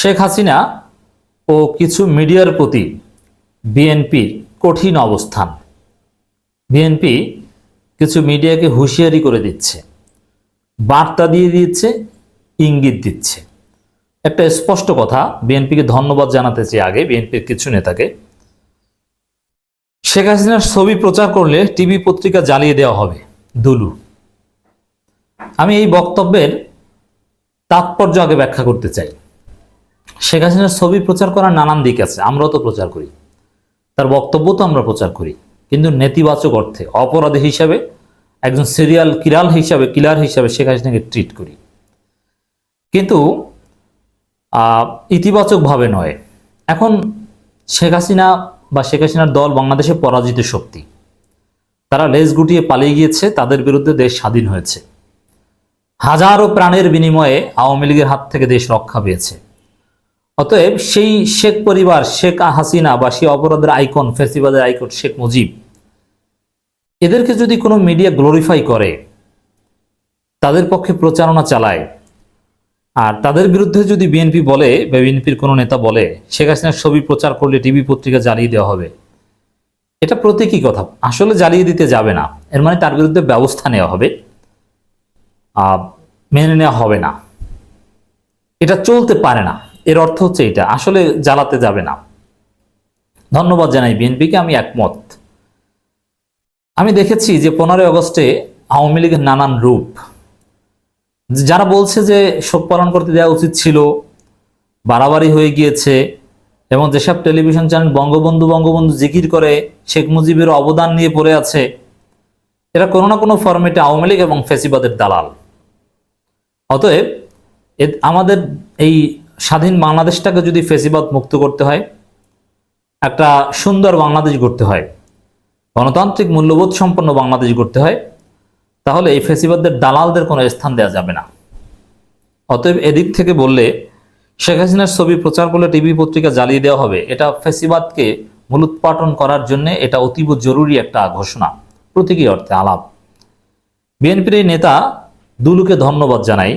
শেখ হাসিনা ও কিছু মিডিয়ার প্রতি বিএনপির কঠিন অবস্থান। বিএনপি কিছু মিডিয়াকে হুঁশিয়ারি করে দিচ্ছে, বার্তা দিয়ে দিচ্ছে, ইঙ্গিত দিচ্ছে। একটা স্পষ্ট কথা, বিএনপিকে ধন্যবাদ জানাতে চাই আগে, বিএনপির কিছু নেতাকে। শেখ হাসিনার ছবি প্রচার করলে টিভি পত্রিকা জ্বালিয়ে দেওয়া হবে, দুলু। আমি এই বক্তব্যের তাৎপর্য আগে ব্যাখ্যা করতে চাই। শেখ হাসিনার ছবি প্রচার করার নানান দিক আছে, আমরাও তো প্রচার করি। তার বক্তব্য তো আমরা প্রচার করি। কিন্তু নেতিবাচক অর্থে, অপরাধী হিসাবে, একজন সিরিয়াল কিরাল হিসাবে কিলার হিসাবে শেখ হাসিনাকে ট্রিট করি। কিন্তু ইতিবাচকভাবে নয়। এখন শেখ হাসিনা বা শেখ হাসিনার দল বাংলাদেশে পরাজিত শক্তি। তারা লেজ গুটিয়ে পালিয়ে গিয়েছে, তাদের বিরুদ্ধে দেশ স্বাধীন হয়েছে। হাজারো প্রাণের বিনিময়ে আওয়ামী লীগের হাত থেকে দেশ রক্ষা পেয়েছে। অতএব সেই শেখ পরিবার, শেখ হাসিনা বা সেই অপরাধের আইকন, ফেসিবাদের আইকন শেখ মুজিব, এদেরকে যদি কোনো মিডিয়া গ্লোরিফাই করে, তাদের পক্ষে প্রচারণা চালায়, আর তাদের বিরুদ্ধে যদি বিএনপি বলে বা বিএনপির কোনো নেতা বলে, শেখ হাসিনার ছবি প্রচার করলে টিভি পত্রিকা জ্বালিয়ে দেওয়া হবে, এটা প্রতীকী কথা। আসলে জ্বালিয়ে দিতে যাবে না। এর মানে তার বিরুদ্ধে ব্যবস্থা নেওয়া হবে মেনে নেওয়া হবে না। এটা চলতে পারে না। এর অর্থ হচ্ছে এটা, আসলে জ্বালাতে যাবে না। ধন্যবাদ জানাই বিএনপিকে, আমি একমত। আমি দেখেছি যে পনেরোই আগস্টে আওয়ামী লীগের নানান রূপ, যারা বলছে যে শোক পালন করতে দেওয়া উচিত ছিল, বাড়াবাড়ি হয়ে গিয়েছে, এবং যেসব টেলিভিশন চ্যানেল বঙ্গবন্ধু বঙ্গবন্ধু জিকির করে, শেখ মুজিবের অবদান নিয়ে পড়ে আছে, এরা কোনো না কোনো ফরম্যাটে আওয়ামী লীগ এবং ফেসিবাদের দালাল। অতএব আমাদের এই স্বাধীন বাংলাদেশটাকে যদি ফেসিবাদ মুক্ত করতে হয়, একটা সুন্দর বাংলাদেশ গড়তে হয়, গণতান্ত্রিক মূল্যবোধ সম্পন্ন বাংলাদেশ গড়তে হয়, তাহলে এই ফেসিবাদদের দালালদের কোনো স্থান দেওয়া যাবে না। অতএব এদিক থেকে বললে, শেখ হাসিনার ছবি প্রচার করলে টিভি পত্রিকা জ্বালিয়ে দেওয়া হবে। এটা ফেসিবাদকে মূলোৎপাটন করার জন্য এটা অতীব জরুরি একটা ঘোষণা, প্রতীকী অর্থে আলাপ। বিএনপির এই নেতা দুলুকে ধন্যবাদ জানাই।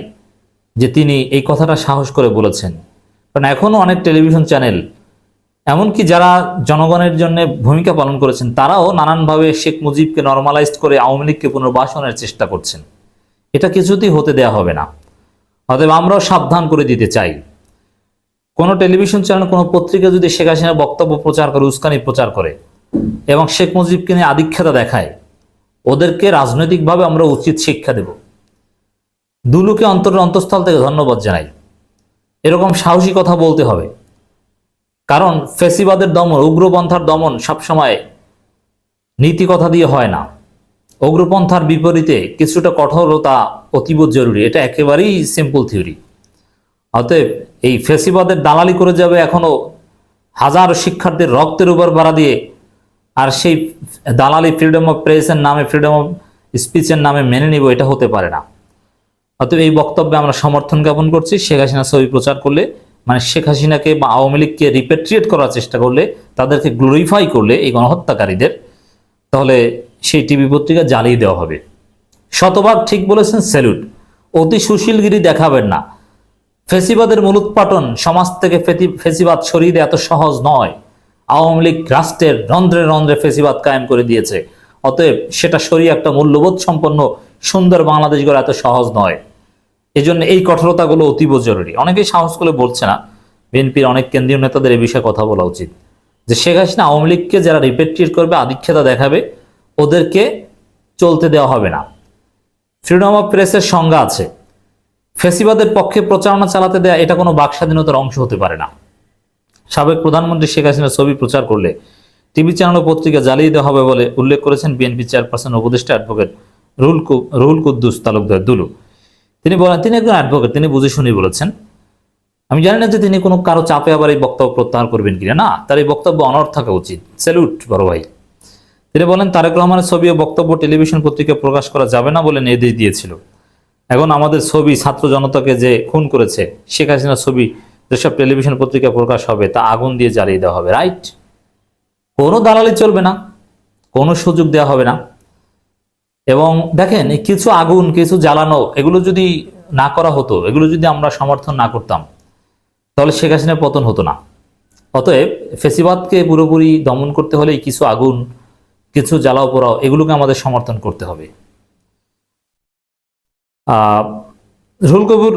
যে তিনি এই কথাটা সাহস করে বলেছেন। কারণ এখনও অনেক টেলিভিশন চ্যানেল, এমনকি যারা জনগণের জন্য ভূমিকা পালন করেছেন, তারাও নানানভাবে শেখ মুজিবকে নর্মালাইজড করে আওয়ামী লীগকে পুনর্বাসনের চেষ্টা করছেন। এটা কিছুতেই হতে দেয়া হবে না। অতএব আমরাও সাবধান করে দিতে চাই। কোনো টেলিভিশন চ্যানেল, কোনো পত্রিকা যদি শেখ হাসিনার বক্তব্য প্রচার করে, উস্কানি প্রচার করে, এবং শেখ মুজিবকে নিয়ে আধিক্ষেতা দেখায়, ওদেরকে রাজনৈতিকভাবে আমরা উচিত শিক্ষা দেব। দুলুকে অন্তরের অন্তঃস্থল থেকে ধন্যবাদ জানাই। এরকম সাহসী কথা বলতে হবে। কারণ ফেসিবাদের দমন, উগ্রপন্থার দমন সবসময় নীতি কথা দিয়ে হয় না। উগ্রপন্থার বিপরীতে কিছুটা কঠোরতা অতীব জরুরি। এটা একেবারেই সিম্পল থিওরি অতএব এই ফেসিবাদের দালালি করে যাবে এখনও হাজার শিক্ষার্থীর রক্তের উপর বাড়া দিয়ে, আর সেই দালালি ফ্রিডম অফ প্রেসের নামে ফ্রিডম অফ স্পিচের নামে মেনে নিব, এটা হতে পারে না। অতএব এই বক্তব্যে আমরা সমর্থন জ্ঞাপন করছি। শেখ হাসিনা ছবি প্রচার করলে মানে শেখ হাসিনাকে বা আওয়ামী লীগকে রিপেট্রিয়েট করার চেষ্টা করলে, তাদেরকে গ্লোরিফাই করলে এই গণহত্যাকারীদের, তাহলে সেই টিভি পত্রিকা জ্বালিয়ে দেওয়া হবে। শতভাগ ঠিক বলেছেন স্যালুট অতি সুশীলগিরি দেখাবেন না। ফেসিবাদের মূলোৎপাটন সমাজ থেকে ফেসিবাদ সরিয়ে এত সহজ নয়। আওয়ামী লীগ রাষ্ট্রের রন্ধ্রে রন্ধ্রে ফেসিবাদ কায়েম করে দিয়েছে। অতএব সেটা সরিয়ে একটা মূল্যবোধ সম্পন্ন সুন্দর বাংলাদেশ গড়া এত সহজ নয়। এই জন্য এই কঠোরতাগুলো অতীব জরুরি। অনেকেই সাহস করে বলছে না, বিএনপির অনেক কেন্দ্রীয় নেতাদের এ বিষয়ে কথা বলা উচিত। যে শেখ হাসিনা আওয়ামী লীগকে যারা রিপেট্রিয়েট করবে, আধিক্ষেতা দেখাবে, ওদেরকে চলতে দেওয়া হবে না। ফ্রিডম অফ প্রেসের সংজ্ঞা আছে। ফেসিবাদের পক্ষে প্রচারণা চালাতে দেয়া এটা কোনো বাক স্বাধীনতার অংশ হতে পারে না। সাবেক প্রধানমন্ত্রী শেখ হাসিনার ছবি প্রচার করলে টিভি চ্যানেল ও পত্রিকা জ্বালিয়ে দেওয়া হবে বলে উল্লেখ করেছেন বিএনপি চেয়ারপারসন উপদেষ্টা অ্যাডভোকেট রুল রুহুল কুদ্দুস তালুকদার দুলু। তিনি বলেন, তিনি একজন অ্যাডভোকেট তিনি বুঝে শুনে বলেছেন, আমি জানি না যে তিনি কোনো কারও চাপে আবার এই বক্তব্য প্রত্যাহার করবেন কিনা। না, তার এই বক্তব্য অনর থাকা উচিত। স্যালুট, বড় ভাই। তিনি বলেন, তারেক রহমানের ছবি ও বক্তব্য টেলিভিশন পত্রিকা প্রকাশ করা যাবে না বলে নির্দেশ দিয়েছিল। এখন আমাদের ছবি ছাত্র জনতাকে যে খুন করেছে, শেখ হাসিনার ছবি যেসব টেলিভিশন পত্রিকা প্রকাশ হবে, তা আগুন দিয়ে জ্বালিয়ে দেওয়া হবে। রাইট? কোনো দালালি চলবে না। কোনো সুযোগ দেওয়া হবে না। এবং দেখেন কিছু আগুন, কিছু জ্বালানো, এগুলো যদি না করা হতো, এগুলো যদি আমরা সমর্থন না করতাম, তাহলে শেখ হাসিনার পতন হতো না। অতএব ফেসিবাদকে পুরোপুরি দমন করতে হলে কিছু আগুন, কিছু জ্বালাও পোড়াও, এগুলোকে আমাদের সমর্থন করতে হবে। রুহুল কবুর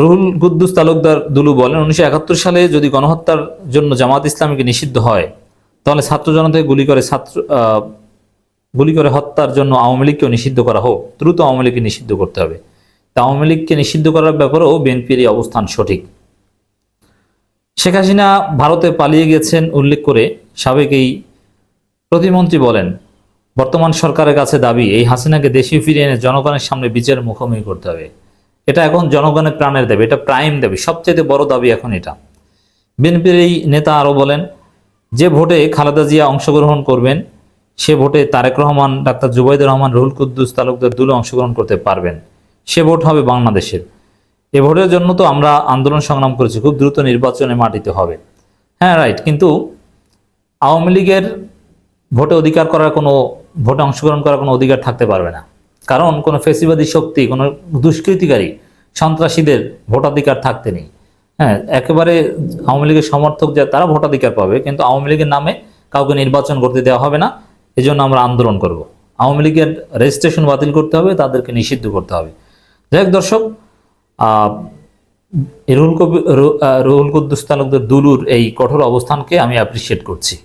রুহুল কুদ্দুস তালুকদার দুলু বলেন, উনিশশো একাত্তর সালে যদি গণহত্যার জন্য জামাত ইসলামীকে নিষিদ্ধ হয়, তাহলে ছাত্র জনতাকে গুলি করে ছাত্র গুলি করে হত্যার জন্য আওয়ামী লীগকেও নিষিদ্ধ করা হোক, দ্রুত আওয়ামী লীগকে নিষিদ্ধ করতে হবে। তা আওয়ামী লীগকে নিষিদ্ধ করার ব্যাপারেও বিএনপির এই অবস্থান সঠিক। শেখ হাসিনা ভারতে পালিয়ে গেছেন উল্লেখ করে সাবেক এই প্রতিমন্ত্রী বলেন, বর্তমান সরকারের কাছে দাবি, এই হাসিনাকে দেশে ফিরিয়ে এনে জনগণের সামনে বিচারের মুখোমুখি করতে হবে। এটা এখন জনগণের প্রাণের দাবি, এটা প্রাইম দাবি সবচেয়ে বড় দাবি এখন এটা। বিএনপির এই নেতা আরও বলেন, যে ভোটে খালেদা জিয়া অংশগ্রহণ করবেন সে ভোটে তারেক রহমান, ডাক্তার জুবাইদুর রহমান, রুহুল কুদ্দুস তালুকদার দুলে অংশগ্রহণ করতে পারবেন। সে ভোট হবে বাংলাদেশের। এ ভোটের জন্য তো আমরা আন্দোলন সংগ্রাম করেছি, খুব দ্রুত নির্বাচনে মাটিতে হবে। হ্যাঁ রাইট, কিন্তু আওয়ামী লীগের ভোটে অধিকার করার কোনো, ভোটে অংশগ্রহণ করার কোনো অধিকার থাকতে পারবে না। কারণ কোনো ফেসিবাদী শক্তি, কোনো দুষ্কৃতিকারী সন্ত্রাসীদের ভোটাধিকার থাকতে নেই। হ্যাঁ একেবারে আওয়ামী লীগের সমর্থক যা, তারা ভোটাধিকার পাবে, কিন্তু আওয়ামী লীগের নামে কাউকে নির্বাচন করতে দেওয়া হবে না। এজন্য আমরা আন্দোলন করব। আওয়ামী লীগের রেজিস্ট্রেশন বাতিল করতে হবে, তাদেরকে নিষিদ্ধ করতে হবে। যাই হোক দর্শক রুহুল কবি, রু- রুহুল কুদ্দুস তালুকদার দুলুর এই কঠোর অবস্থানকে আমি অ্যাপ্রিসিয়েট করছি।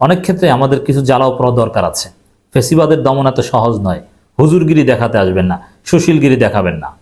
অনেক ক্ষেত্রে আমাদের কিছু জ্বালাও পড়া দরকার আছে। ফেসিবাদের দমন এত সহজ নয়। হুজুরগিরি দেখাতে আসবেন না, সুশীলগিরি দেখাবেন না।